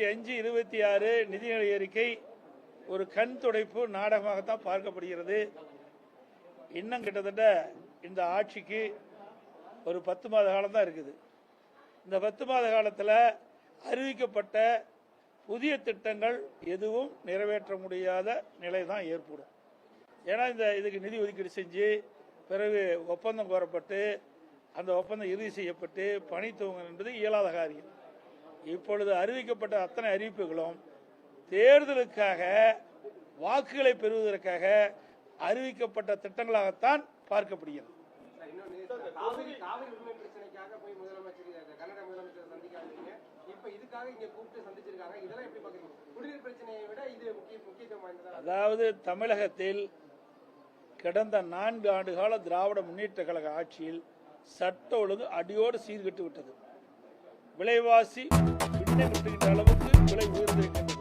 இருபத்தி அஞ்சு இருபத்தி ஆறு நிதிநிலை அறிக்கை ஒரு கண் துடைப்பு நாடகமாகத்தான் பார்க்கப்படுகிறது. இன்னும் கிட்டத்தட்ட இந்த ஆட்சிக்கு ஒரு பத்து மாத காலம் தான் இருக்குது. இந்த பத்து மாத காலத்தில் அறிவிக்கப்பட்ட புதிய திட்டங்கள் எதுவும் நிறைவேற்ற முடியாத நிலை தான் ஏற்படும். ஏன்னா இந்த இதுக்கு நிதி ஒதுக்கீடு செஞ்சு பிறகு ஒப்பந்தம் கோரப்பட்டு அந்த ஒப்பந்தம் இறுதி செய்யப்பட்டு பணி துவங்கும் என்பது இயலாத காரியம். இப்பொழுது அறிவிக்கப்பட்ட அத்தனை அறிவிப்புகளும் தேர்தலுக்காக வாக்குகளை பெறுவதற்காக அறிவிக்கப்பட்ட திட்டங்களாகத்தான் பார்க்கப்படுகிறது. அதாவது தமிழகத்தில் கடந்த நான்கு ஆண்டு கால திராவிட முன்னேற்ற கழக ஆட்சியில் சட்ட ஒழுங்கு அடியோடு சீர்கெட்டு விட்டது. விலைவாசி விண்ணை விட்டுகின்ற அளவுக்கு விலை உயர்ந்திருக்கின்றது.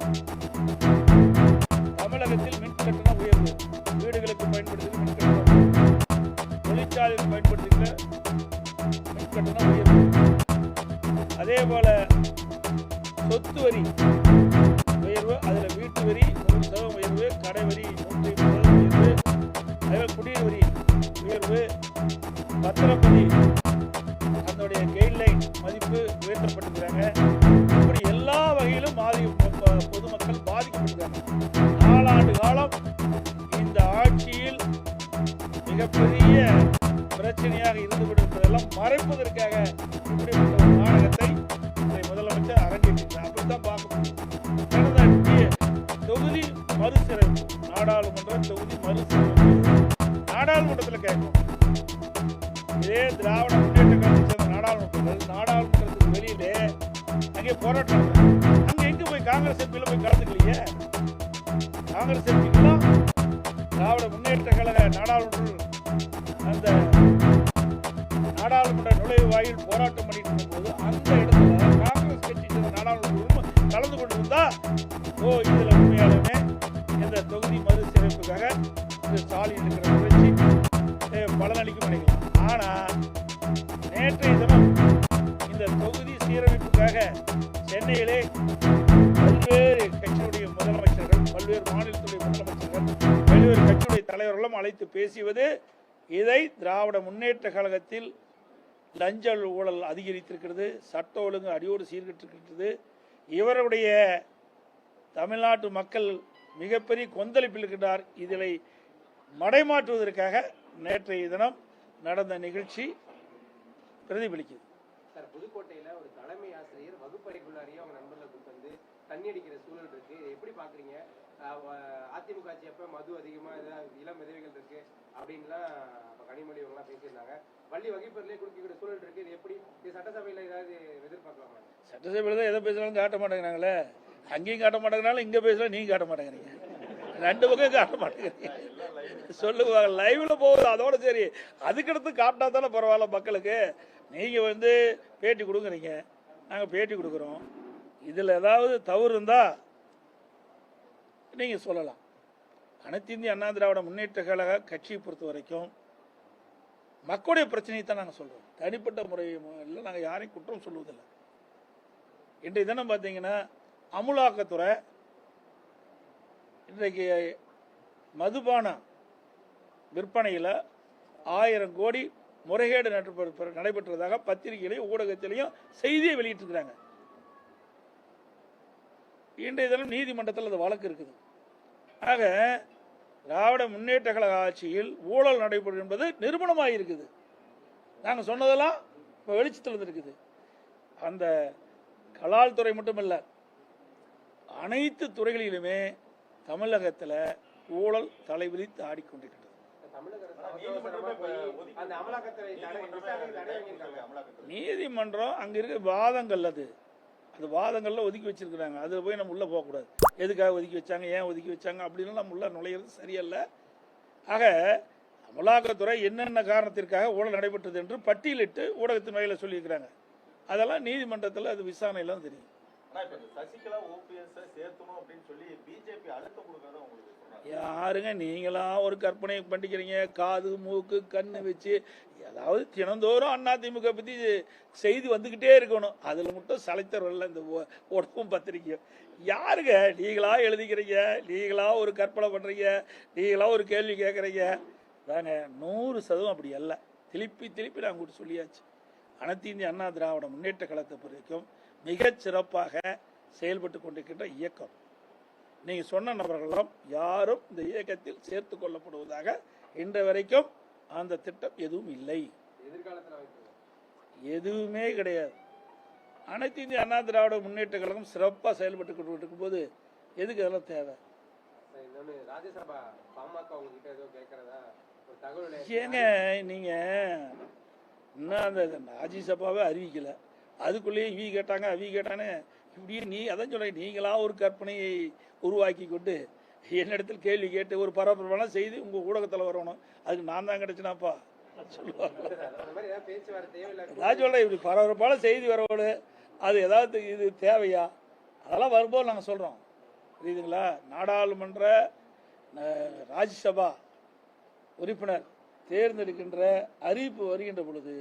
தமிழகத்தில் மின் கட்டணம் உயர்வு. வீடுகளுக்கு பயன்படுத்துகிற மின் கட்டணம். தொழிற்சாலையில் பயன்படுத்துகிற மின் கட்டணம் உயர்வு. அதே போல சொத்து வரி உயர்வு அதில் வீட்டு வரி நூறு சதவீதம் உயர்வு கடை வரி நூற்றி சதவீதம் உயர்வு அதே குடிநீர் வரி உயர்வு பத்திரப்பதி மதிப்பு இப்படி எல்லா வகையிலும் பாதி பொதுமக்கள் பாதிக்கப்படுகிறாங்க நாலாண்டு காலம் இந்த ஆட்சியில் மிகப்பெரிய பிரச்சனையாக இருந்து கொண்டிருப்பதெல்லாம் மறைப்பதற்காக இப்படிப்பட்ட ஒரு நாடகத்தை முதலமைச்சர் அரங்கேற்றிருக்கிறார். அப்படித்தான் பார்க்க முடியும். கடந்த டி- தொகுதி மறுசீரமைப்பு நாடாளுமன்ற தொகுதி மறுசீரமைப்பு நாடாளுமன்றத்தில் கேட்கும் இதே திராவிட முன்னேற்ற கழகத்தை நாடாளுமன்றத்துக்கு வெளியிலே அங்கே போராட்டம் நடத்துறாங்க. அங்க எங்க போய் காங்கிரஸ் எம்பியில போய் கலந்துக்கலையே காங்கிரஸ் எம்பிக்கெல்லாம் திராவிட முன்னேற்ற கழக நாடாளுமன்ற அந்த நாடாளுமன்ற நுழைவாயில் போராட்டம் பண்ணிட்டு இருக்கும்போது அந்த இடத்துல காங்கிரஸ் கட்சி சேர்ந்த நாடாளுமன்ற உறுப்பினர் கலந்து கொண்டிருந்தா ஓ இதுல உண்மையாலுமே இந்த தொகுதி மறுசீரமைப்புக்காக இந்த ஸ்டாலின் இருக்கிற முயற்சி பலனளிக்கும் நினைக்கலாம் ஆனா நேற்றைய சென்னையிலே பல்வேறு கட்சியுடைய முதலமைச்சர்கள் பல்வேறு மாநிலத்துடைய முதலமைச்சர்கள் பல்வேறு கட்சியுடைய தலைவர்களும் அழைத்து பேசியது இதை திராவிட முன்னேற்ற கழகத்தில் லஞ்ச ஊழல் அதிகரித்திருக்கிறது சட்ட ஒழுங்கு அடியோடு சீர்கிட்டிருக்கிறது. இவருடைய தமிழ்நாட்டு மக்கள் மிகப்பெரிய கொந்தளிப்பில் இருக்கின்றார் இதனை மடைமாற்றுவதற்காக நேற்றைய தினம் நடந்த நிகழ்ச்சி பிரதிபலிக்குது சார் புதுக்கோட்டையில ஒரு தலைமை ஆசிரியர் வகுப்பறைக்குள்ளாரியே அவங்க நண்பர்களை கொண்டு வந்து தண்ணி அடிக்கிற சூழல் இருக்கு. இதை எப்படி பாக்குறீங்க? அதிமுக ஆட்சி அப்ப மது அதிகமா ஏதாவது இளம் விதவைகள் இருக்கு அப்படின்லாம் கனிமொழி இவங்க எல்லாம் பேசியிருந்தாங்க. பள்ளி வகுப்பறையிலே குடிக்கிற சூழல் இருக்கு. இது எப்படி? இது சட்டசபையில ஏதாவது எதிர்பார்க்கலாமா? சட்டசபையில் தான் எதை பேசுனாலும் காட்ட மாட்டேங்கிறாங்களே. அங்கேயும் காட்ட மாட்டேங்கிறாலும் இங்கே பேசலாம் நீங்க காட்ட மாட்டேங்கிறீங்க. ரெண்டு பக்கம் காட்ட மாட்டேங்கிறீங்க. சொல்லுவாங்க லைவ்ல போகுது. அதோட சரி. அதுக்கடுத்து காட்டினா தானே பரவாயில்ல மக்களுக்கு. நீங்கள் வந்து பேட்டி கொடுக்குறீங்க நாங்கள் பேட்டி கொடுக்குறோம். இதில் ஏதாவது தவறு இருந்தால் நீங்கள் சொல்லலாம். அனைத்து இந்திய அண்ணா திராவிட முன்னேற்ற கழக கட்சியை பொறுத்த வரைக்கும் மக்களுடைய பிரச்சனையை தான் நாங்கள் சொல்கிறோம் தனிப்பட்ட முறையில் நாங்கள் யாரையும் குற்றம் சொல்லுவதில்லை இன்றைய தினம் பார்த்தீங்கன்னா அமுலாக்கத்துறை இன்றைக்கு மதுபான விற்பனையில் ஆயிரம் கோடி முறைகேடு நடைபெற்ற- நடைபெற்றதாக பத்திரிகையிலையும் ஊடகத்திலையும் செய்தியை வெளியிட்டிருக்கிறாங்க. இன்றைய தினம் நீதிமன்றத்தில் அந்த வழக்கு இருக்குது. ஆக திராவிட முன்னேற்ற கழக ஆட்சியில் ஊழல் நடைபெறும் என்பது நிறுவனமாக இருக்குது. நாங்கள் சொன்னதெல்லாம் இப்போ வெளிச்சத்தில் இருக்குது அந்த கலால் துறை மட்டுமல்ல அனைத்து துறைகளிலுமே தமிழகத்தில் ஊழல் தலைவிரித்து ஆடிக்கொண்டிருக்கிறது நீதிமன்றம் அங்கே இருக்க வாதங்கள் அது. அது வாதங்கள்ல ஒதுக்கி வச்சிருக்கிறாங்க. அதில் போய் நம்ம உள்ளே போகக்கூடாது. எதுக்காக ஒதுக்கி வச்சாங்க ஏன் ஒதுக்கி வச்சாங்க அப்படின்னு நம்ம உள்ள நுழையிறது சரியல்ல. ஆக அமலாக்கத்துறை என்னென்ன காரணத்திற்காக ஊழல் நடைபெற்றது என்று பட்டியலிட்டு ஊடகத்தின் வகையில் சொல்லியிருக்கிறாங்க. அதெல்லாம் நீதிமன்றத்தில் அது விசாரணையெல்லாம் தெரியும். இப்ப சசிகலா ஓபிஎஸ் சேர்த்தணும் அப்படின்னு சொல்லி பிஜேபி அழுத்தம் கொடுக்கறத உங்களுக்கு யாருங்க நீங்களா ஒரு கற்பனை பண்ணிக்கிறீங்க? காது மூக்கு கண்ணு வச்சு ஏதாவது தினந்தோறும் அதிமுக பத்தி செய்தி வந்துகிட்டே இருக்கணும். அதுல மட்டும் சளைத்தரல இந்த ஒ- உடம்பும் பத்திரிக்கையும் யாருங்க நீங்களா எழுதிக்கிறீங்க? நீங்களா ஒரு கற்பனை பண்றீங்க? நீங்களா ஒரு கேள்வி கேட்குறீங்க தாங்க நூறு சதவீதம் அப்படி அல்ல. திருப்பி திருப்பி நான் உங்கள்கிட்ட சொல்லியாச்சு. அனைத்து இந்திய அண்ணா திராவிட முன்னேற்ற கழகத்தை பொறுத்த வரைக்கும் மிகச் சிறப்பாக செயல்பட்டு கொண்டிருக்கின்ற இயக்கம். நீங்க சொன்ன நபர்களும் யாரும் இந்த இயக்கத்தில் சேர்த்து கொள்ளப்படுவதாக இன்று வரைக்கும் அந்த திட்டம் எதுவும் இல்லை. எதுவுமே கிடையாது. அனைத்து இந்திய அண்ணா திராவிட முன்னேற்ற கழகம் சிறப்பாக செயல்பட்டு கொண்டு இருக்கும்போது எதுக்கு அதெல்லாம் தேவை? தகவல் ஏங்க நீங்க இன்னும் அந்த ராஜ்யசபாவே அறிவிக்கல? அதுக்குள்ளேயே இவி கேட்டாங்க அவி கேட்டானே இப்படியே நீ அதான் சொல்ல நீங்களா ஒரு கற்பனையை உருவாக்கி கொண்டு என்னிடத்தில் கேள்வி கேட்டு ஒரு பரபரப்பான செய்தி உங்கள் ஊடகத்தில் வரணும். அதுக்கு நான் தான் கிடைச்சினாப்பா? சொல்லுவாங்க. நான் இப்படி பரபரப்பான செய்தி வரவோடு அது ஏதாவது இது தேவையா? அதெல்லாம் வரும்போது நாங்கள் சொல்கிறோம் புரியுதுங்களா? நாடாளுமன்ற ராஜ்யசபா உறுப்பினர் தேர்ந்தெடுக்கின்ற அறிவிப்பு வருகின்ற பொழுது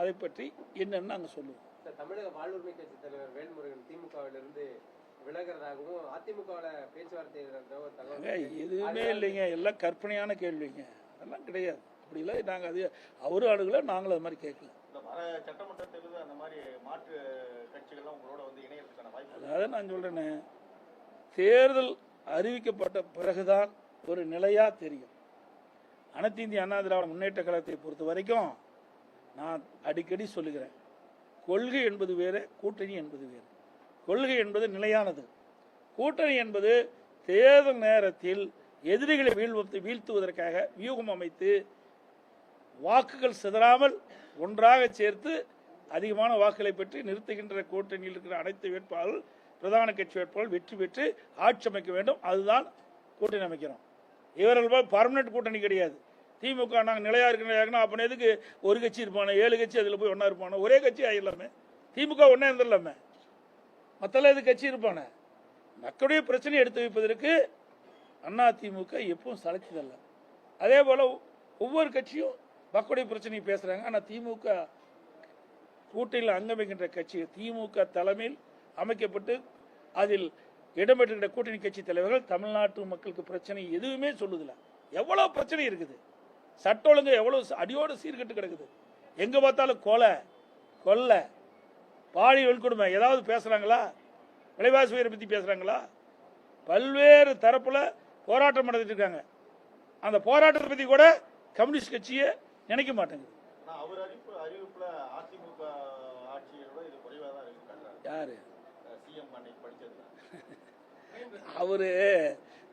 அதை பற்றி என்னன்னு நாங்கள் சொல்லுவோம். தமிழக வாழ்வுரிமை கட்சி தலைவர் வேல்முருகன் திமுகவிலிருந்து விலகிறதாகவும் அதிமுகவுல பேச்சுவார்த்தை எதுவுமே இல்லைங்க. எல்லாம் கற்பனையான கேள்விங்க. அதெல்லாம் கிடையாது. அப்படிலாம் நாங்கள் அது அவரும் அணுகல நாங்களும் அது மாதிரி கேட்கல. சட்டமன்ற தேர்தல் அந்த மாதிரி மாற்று கட்சிகள்லாம் உங்களோட வந்து இணையறதுக்கான வாய்ப்பு. அதாவது நான் சொல்றேனே தேர்தல் அறிவிக்கப்பட்ட பிறகுதான் ஒரு நிலையா தெரியும். அனைத்து இந்திய அண்ணா திராவிட முன்னேற்ற கழகத்தை பொறுத்த வரைக்கும் நான் அடிக்கடி சொல்லுகிறேன் கொள்கை என்பது வேறு கூட்டணி என்பது வேறு. கொள்கை என்பது நிலையானது. கூட்டணி என்பது தேர்தல் நேரத்தில் எதிரிகளை வீழ்வத்து வீழ்த்துவதற்காக வியூகம் அமைத்து வாக்குகள் சிதறாமல் ஒன்றாக சேர்த்து அதிகமான வாக்குகளை பெற்று நிறுத்துகின்ற கூட்டணியில் இருக்கிற அனைத்து வேட்பாளர்கள் பிரதான கட்சி வேட்பாளர்கள் வெற்றி பெற்று ஆட்சி அமைக்க வேண்டும். அதுதான் கூட்டணி அமைக்கிறோம். இவர்கள் போல் பர்மனெண்ட் கூட்டணி கிடையாது. திமுக நாங்கள் நிலையா இருக்கிறோம் அப்போ எதுக்கு ஒரு கட்சி இருப்பானே ஏழு கட்சி அதில் போய் ஒன்றா இருப்பானோ? ஒரே கட்சி ஆகிடலாமே திமுக ஒன்றே இருந்துடலாமே. மற்றெல்லாம் எது கட்சி இருப்பானே? மக்களுடைய பிரச்சனையை எடுத்து வைப்பதற்கு அண்ணா திமுக எப்பவும் சளைச்சதல்ல அதே போல ஒவ்வொரு கட்சியும் மக்களுடைய பிரச்சனையை பேசுறாங்க. ஆனா திமுக கூட்டணியில் அங்கமைக்கின்ற கட்சி திமுக தலைமையில் அமைக்கப்பட்டு அதில் இடம்பெற்றுகின்ற கூட்டணி கட்சி தலைவர்கள் தமிழ்நாட்டு மக்களுக்கு பிரச்சனை எதுவுமே சொல்லுதில்ல. எவ்வளவு பிரச்சனை இருக்குது? சட்ட ஒழுங்கு எவ்வளவு அடியோடு சீர்கெட்டு கிடக்குது? எங்க பார்த்தாலும் கொலை கொள்ளை பாலியல் வன்கொடுமை ஏதாவது பேசுறாங்களா? விலைவாசி உயரை பத்தி பேசுறாங்களா? பல்வேறு தரப்புல போராட்டம் நடத்திட்டு இருக்காங்க. அந்த போராட்டத்தை பத்தி கூட கம்யூனிஸ்ட் கட்சியே நினைக்க மாட்டேங்குது. யாரு? அவரு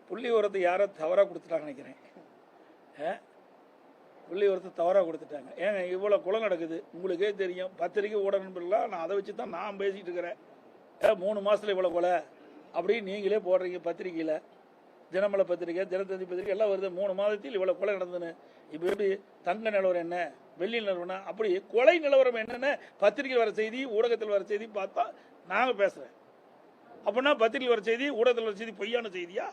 புள்ளி உரத்தை யாரோ தவறா கொடுத்துட்டாங்க நினைக்கிறேன். ஆ? தவறாக கொடுத்துட்டாங்க. ஏங்க இவ்வளோ குளம் நடக்குது. உங்களுக்கே தெரியும். பத்திரிக்கை ஊடக நண்பர்களாக நான் அதை வச்சு தான் நான் பேசிகிட்டு இருக்கிறேன். ஏன் மூணு மாதத்தில் இவ்வளோ கொலை? அப்படின்னு நீங்களே போடுறீங்க பத்திரிக்கையில் தினமலை பத்திரிக்கை தினத்தந்தி பத்திரிக்கை எல்லாம் வருது. மூணு மாதத்தில் இவ்வளோ கொலை நடந்ததுன்னு. இப்போ எப்படி தங்க நிலவரம் என்ன? வெள்ளி நிலவரம் அப்படி கொலை நிலவரம் என்னன்னு பத்திரிக்கை வர செய்தி ஊடகத்தில் வர செய்தி பார்த்தா நாங்கள் பேசுகிறேன் அப்படின்னா பத்திரிகை வர செய்தி ஊடகத்தில் வர செய்தி பொய்யான செய்தியா?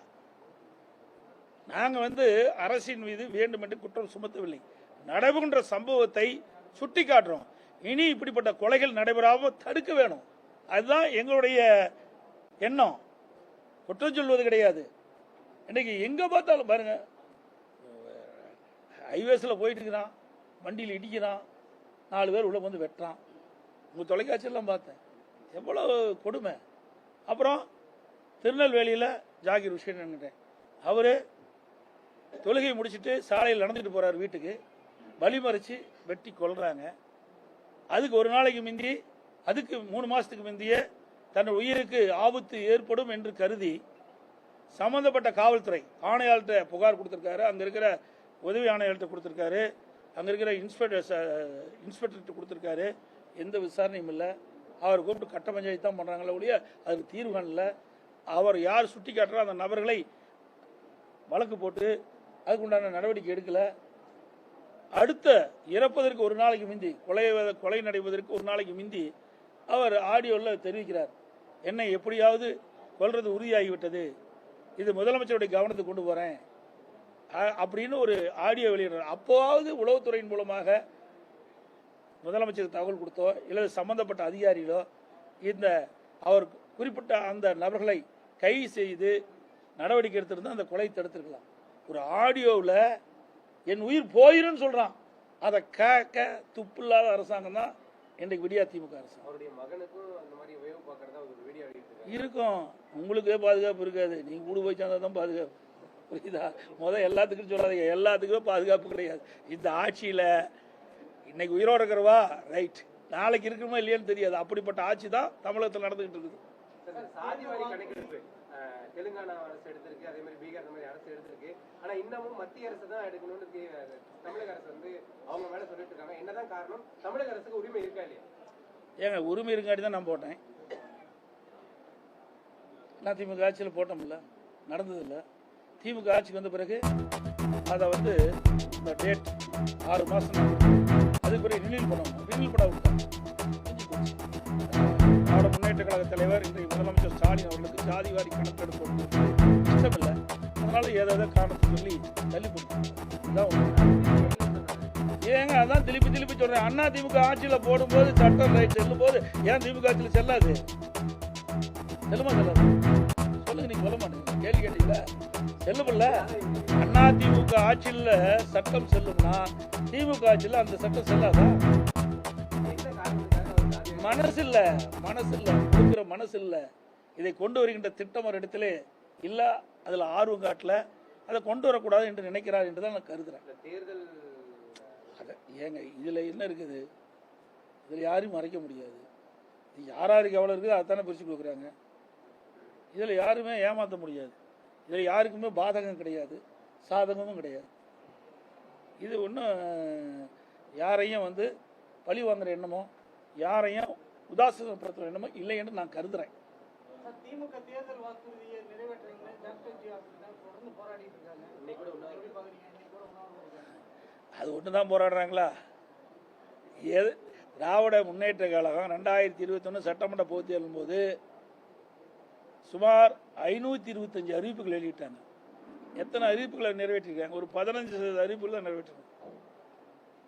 நாங்கள் வந்து அரசின் மீது வேண்டுமென்று குற்றம் சுமத்தவில்லை. நடைபெறுகின்ற சம்பவத்தை சுட்டி காட்டுறோம். இனி இப்படிப்பட்ட கொலைகள் நடைபெறாமல் தடுக்க வேணும். அதுதான் எங்களுடைய எண்ணம். குற்றம் சொல்வது கிடையாது. இன்னைக்கு எங்கே பார்த்தாலும் பாருங்க. ஹைவேஸில் போயிட்டு இருக்கிறான். வண்டியில் இடிக்கிறான். நாலு பேர் உள்ளே வந்து வெட்டுறான். உங்கள் தொலைக்காட்சியெல்லாம் பார்த்தேன். எவ்வளோ கொடுமை. அப்புறம் திருநெல்வேலியில் ஜாகிர் விஷயம் அவர் தொழுகை முடிச்சிட்டு சாலையில் நடந்துட்டு போகிறார் வீட்டுக்கு. வழிமறிச்சு வெட்டி கொல்றாங்க. அதுக்கு ஒரு நாளைக்கு முந்தி அதுக்கு மூணு மாசத்துக்கு முந்திய தன் உயிருக்கு ஆபத்து ஏற்படும் என்று கருதி சம்பந்தப்பட்ட காவல்துறை ஆணையாளர்கிட்ட புகார் கொடுத்துருக்காரு. அங்க இருக்கிற உதவி ஆணையாளர்கிட்ட கொடுத்துருக்காரு. அங்க இருக்கிற இன்ஸ்பெக்டர் இன்ஸ்பெக்டர்கிட்ட கொடுத்துருக்காரு. எந்த விசாரணையும் இல்லை. அவர் கூப்பிட்டு கட்ட பஞ்சாயத்து தான் பண்றாங்களே ஒழிய அதுக்கு தீர்வு காணல. அவர் யார் சுட்டி காட்டுறோ அந்த நபர்களை வழக்கு போட்டு அதுக்குண்டான நடவடிக்கை எடுக்கல. அடுத்த இறப்பதற்கு ஒரு நாளைக்கு முந்தி கொலை கொலை நடைபெறுவதற்கு ஒரு நாளைக்கு மிந்தி அவர் ஆடியோவில் தெரிவிக்கிறார். என்னை எப்படியாவது கொல்றது உறுதியாகிவிட்டது. இது முதலமைச்சருடைய கவனத்துக்கு கொண்டு போகிறேன் அப்படின்னு ஒரு ஆடியோ வெளியிடுறார். அப்போவாவது உளவுத்துறையின் மூலமாக முதலமைச்சருக்கு தகவல் கொடுத்தோ இல்லை சம்பந்தப்பட்ட அதிகாரிகளோ இந்த அவர் குறிப்பிட்ட அந்த நபர்களை கைது செய்து நடவடிக்கை எடுத்திருந்தால் அந்த கொலை தடுத்திருக்கலாம். ஒரு ஆடியோவில் என் உயிர் போயிருன்னு சொல்கிறான் அதை கேட்க துப்பில்லாத அரசாங்கம் தான் இன்றைக்கு விடியா திமுக அரசாங்கம். அவருடைய மகனுக்கும் அந்த மாதிரி வேவு பார்க்கறதா ஒரு வீடியோ வெளியிட்டிருக்காரு. இருக்கும். உங்களுக்கே பாதுகாப்பு இருக்காது. நீங்கள் கூட போய் சேர்ந்தா தான் பாதுகாப்பு. புரியுதா? முதல் எல்லாத்துக்கும் சொல்லாதீங்க. எல்லாத்துக்குமே பாதுகாப்பு கிடையாது. இந்த ஆட்சியில் இன்னைக்கு உயிரோட இருக்கிறவா? ரைட். நாளைக்கு இருக்குமா இல்லையான்னு தெரியாது. அப்படிப்பட்ட ஆட்சி தான் தமிழகத்தில் நடந்துகிட்டு இருக்குது. அரசு எடுத்திருக்கு ஆனா இன்னமும் மத்திய அரசு தான் எடுக்கணும்னு தமிழக அரசு வந்து அவங்க மேல சொல்லிட்டு இருக்காங்க. என்னதான் காரணம்? தமிழக அரசுக்கு உரிமை இருக்கா இல்லையா? ஏங்க உரிமை இருக்காடி தான் நான் போட்டேன். நான் திமுக ஆட்சியில் போட்டோம்ல. நடந்ததில்ல. திமுக ஆட்சிக்கு வந்த பிறகு அதை வந்து இந்த டேட் ஆறு மாதம் அதுக்கு பிறகு ரினியூல் பண்ணணும். ரினியூல் பண்ண விட்டாங்க முன்னேற்ற கழக தலைவர் இன்றைய முதலமைச்சர் ஸ்டாலின் அவர்களுக்கு ஜாதிவாரி கணக்கெடுப்பு இஷ்டமில்லை. அதனால ஏதாவது காரணத்தை சொல்லி தள்ளி போட்டு இதுதான் ஏங்க அதான் திருப்பி திருப்பி சொல்றேன். அண்ணா திமுக ஆட்சியில் போடும்போது சட்டம் ரைட் செல்லும் போது ஏன் திமுக ஆட்சியில் செல்லாது? செல்லுமா செல்லாது? சொல்லுங்க நீங்க சொல்ல மாட்டீங்க. கேள்வி கேட்டீங்களா? செல்லுமில்ல. அண்ணா திமுக ஆட்சியில் சட்டம் செல்லும்னா திமுக ஆட்சியில் அந்த சட்டம் செல்லாதா? மனசு இல்ல மனசு இல்ல கொடுக்கிற மனசு இல்ல இதை கொண்டு வருகின்ற திட்டம் ஒரு இடத்துல இல்ல அதுல ஆர்வம் காட்டல அதை கொண்டு வரக்கூடாது என்று நினைக்கிறார் என்று தான் நான் கருதுறேன். இந்த தேர்தல் அட, ஏங்க இதில் என்ன இருக்குது? இதில் யாரையும் மறைக்க முடியாது. இது யார் யாருக்கு எவ்வளோ இருக்குது அதானே பிரித்து கொடுக்குறாங்க. இதில் யாருமே ஏமாற்ற முடியாது. இதில் யாருக்குமே பாதகம் கிடையாது சாதகமும் கிடையாது. இது ஒன்றும் யாரையும் வந்து பழி வாங்குற எண்ணமோ யாரையும் உதாசீனப்படுத்துகிற எண்ணமோ இல்லை என்று நான் கருதுறேன். சார், திமுக தேர்தல் வாக்குறுதியை நிறைவேற்றுறீங்களே டாக்டர் ஜி ஆஃபீஸர் தொடர்ந்து போராடிட்டு இருக்காங்க. இன்னைக்கு கூட உண்ணாவிரதம். எப்படி பாக்குறீங்க? இன்னைக்கு கூட உண்ணாவிரதம் இருக்காங்க? அது ஒன்று தான் போராடுறாங்களா? எது? திராவிட முன்னேற்ற கழகம் ரெண்டாயிரத்தி இருபத்தொன்று சட்டமன்ற பொதுத் தேர்தலும் போது சுமார் ஐநூற்றி இருபத்தஞ்சு அறிவிப்புகள் வெளியிட்டாங்க. எத்தனை அறிவிப்புகளை நிறைவேற்றிருக்காங்க? ஒரு பதினஞ்சு சதவீத அறிவிப்புகள் தான் நிறைவேற்றிருக்காங்க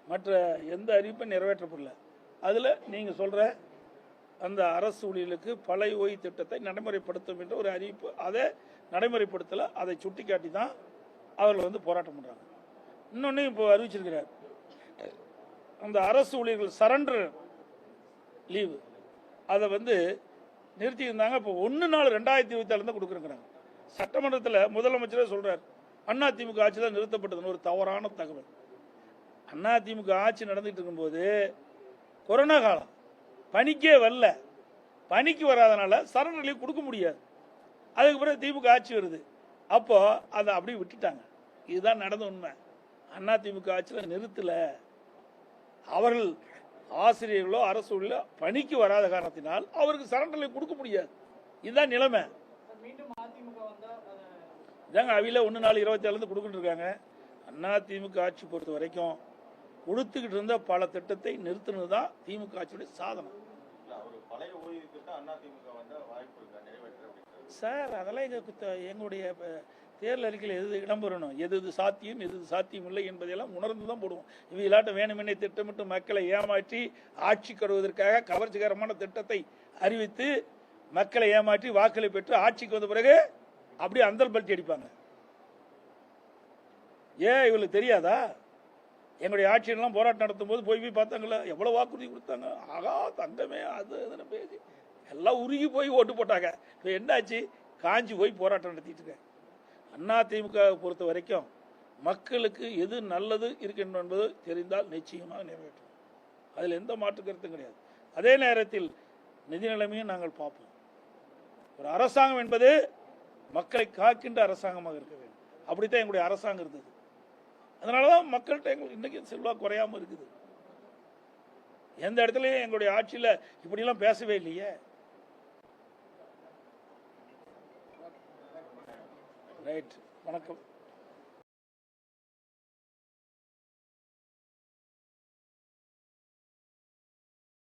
மற்ற எந்த அறிவிப்பும் நிறைவேற்றப்படல. அதில் நீங்கள் சொல்கிற அந்த அரசு ஊழியர்களுக்கு பழைய ஓய்வு திட்டத்தை நடைமுறைப்படுத்தும் என்ற ஒரு அறிவிப்பு அதை நடைமுறைப்படுத்தலை அதை சுட்டிக்காட்டி தான் அவர்கள் வந்து போராட்டம் பண்ணுறாங்க இன்னொன்று இப்போ அறிவிச்சிருக்கிறார். அந்த அரசு ஊழியர்கள் சரண்டர் லீவு. அதை வந்து நிறுத்தியிருந்தாங்க இப்போ ஒன்று நாள் ரெண்டாயிரத்தி இருபத்தி தான் கொடுக்குறேங்கிறாங்க. சட்டமன்றத்தில் முதலமைச்சரே சொல்கிறார் அண்ணா திமுக ஆட்சி தான் நிறுத்தப்பட்டதுன்னு ஒரு தவறான தகவல். அண்ணா திமுக ஆட்சி நடந்துகிட்டு இருக்கும்போது கொரோனா காலம். பனிக்கே வரல. பனிக்கு வராதனால சரண் லீவ் கொடுக்க முடியாது. அதுக்கு பிறகு திமுக ஆட்சி வருது. அப்போ அதை அப்படியே விட்டுட்டாங்க. இதுதான் நடந்த உண்மை. அண்ணா திமுக ஆட்சியில் நிறுத்தல. அவர்கள் ஆசிரியர்களோ அரசு பணிக்கு வராத காரணத்தினால் அவருக்கு சரண்டலை கொடுக்க முடியாது. இதுதான் நிலைமை. இதாங்க அவையில் ஒன்று நாலு இருபத்தி ஏழுலேருந்து கொடுத்துட்டு இருக்காங்க. அண்ணா திமுக ஆட்சி பொறுத்த வரைக்கும் கொடுத்துக்கிட்டு இருந்த பல திட்டத்தை நிறுத்தினது தான் திமுக ஆட்சியுடைய சாதனை. சார் அதெல்லாம் எங்கள் எங்களுடைய தேர்தல் அறிக்கையில் எது இடம்பெறணும்? எது எது சாத்தியம் எது எது சாத்தியம் இல்லை என்பதையெல்லாம் உணர்ந்து தான் போடுவோம் இவையிலாட்ட வேணுமென்னே திட்டமிட்டு மக்களை ஏமாற்றி ஆட்சி கருவதற்காக கவர்ச்சிகரமான திட்டத்தை அறிவித்து மக்களை ஏமாற்றி வாக்களை பெற்று ஆட்சிக்கு வந்த பிறகு அப்படியே அந்தல் பல்ட்டி அடிப்பாங்க. ஏன் இவங்களுக்கு தெரியாதா? எங்களுடைய ஆட்சியெல்லாம் போராட்டம் நடத்தும் போது போய் போய் பார்த்தாங்களே எவ்வளோ வாக்குறுதி கொடுத்தாங்க? ஆகா தங்கமே அது இதுன்னு பேசி எல்லாம் உருகி போய் ஓட்டு போட்டாங்க. இப்போ என்னாச்சு? காஞ்சி போய் போராட்டம் நடத்திட்டு இருக்கேன். அண்ணா திமுக பொறுத்த வரைக்கும் மக்களுக்கு எது நல்லது இருக்கின்ற என்பது தெரிந்தால் நிச்சயமாக நிறைவேற்றும். அதில் எந்த மாற்று கருத்தும் கிடையாது. அதே நேரத்தில் நிதி நிலைமையும் நாங்கள் பார்ப்போம். ஒரு அரசாங்கம் என்பது மக்களை காக்கின்ற அரசாங்கமாக இருக்க வேண்டும். அப்படித்தான் எங்களுடைய அரசாங்கம் இருந்தது. அதனால தான் மக்கள்கிட்ட எங்களுக்கு இன்றைக்கி செல்வாக்கு குறையாமல் இருக்குது. எந்த இடத்துலையும் எங்களுடைய ஆட்சியில் இப்படிலாம் பேசவே இல்லையே. ரைட் வணக்கம்.